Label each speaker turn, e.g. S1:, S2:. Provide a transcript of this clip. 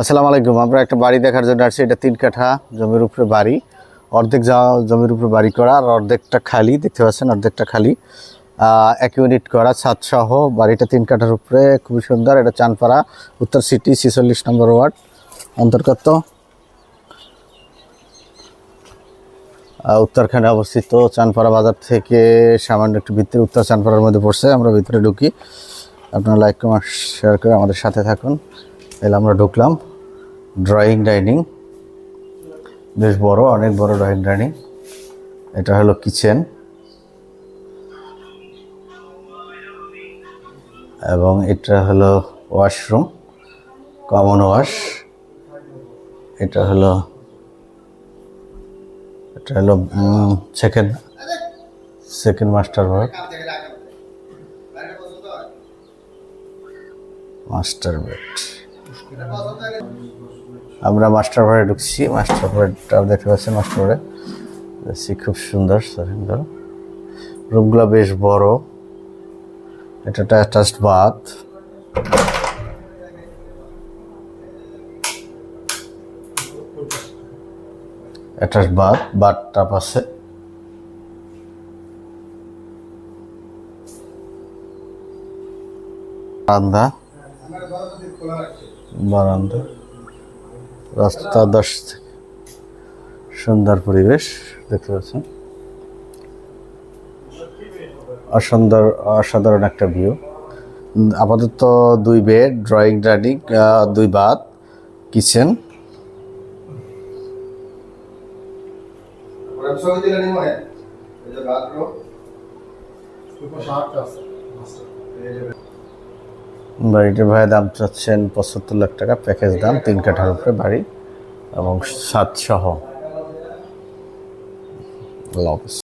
S1: আসসালামু আলাইকুম। আমরা একটা বাড়ি দেখার জন্য আসছি। এটা তিন কাঠা জমির উপরে বাড়ি। অর্ধেক জমির উপরে বাড়ি করা আর অর্ধেকটা খালি, দেখতে পাচ্ছেন অর্ধেকটা খালি। এক ইউনিট করা ছাদ সহ বাড়িটা তিন কাঠার উপরে, খুবই সুন্দর। এটা চানপাড়া, উত্তর সিটি, ছিচল্লিশ নম্বর ওয়ার্ড, অন্তর্গত। উত্তরখানে অবস্থিত চানপাড়া বাজার থেকে সামান্য একটু ভিতরে, উত্তর চানপাড়ার মধ্যে পড়ছে। আমরা ভিতরে ঢুকি। আপনারা লাইক কমেন্ট শেয়ার করে আমাদের সাথে থাকুন। এলে আমরা ঢুকলাম। ড্রয়িং ডাইনিং বেশ বড়, অনেক বড় ড্রয়িং ডাইনিং এটা হলো কিচেন এবং এটা হলো ওয়াশরুম কমন ওয়াশ এটা হলো এটা হলো second second master work master bed আমরা মাস্টার ঘরে ঢুকছি, মাস্টার বেডটা দেখতে পাচ্ছেন, মাস্টার দেখছি খুব সুন্দর সুন্দর। রুমগুলো বেশ বড়। এটা একটা attached bath attach bath bath tub আছে বারান্দা রাস্তা দশ থেকে সুন্দর পরিবেশ দেখতে পাচ্ছেন। অসুন্দর অসাধারণ একটা ভিউ আপাতত দুই বেড ড্রয়িং ডাইনিং দুই বাথ কিচেন
S2: মনে বাথরুম
S1: বাড়িটির ভাই দাম চাচ্ছেন পঁচাত্তর লাখ টাকা প্যাকেজ দাম তিন কাঠার উপরে বাড়ি এবং সাত সহ হাফেজ।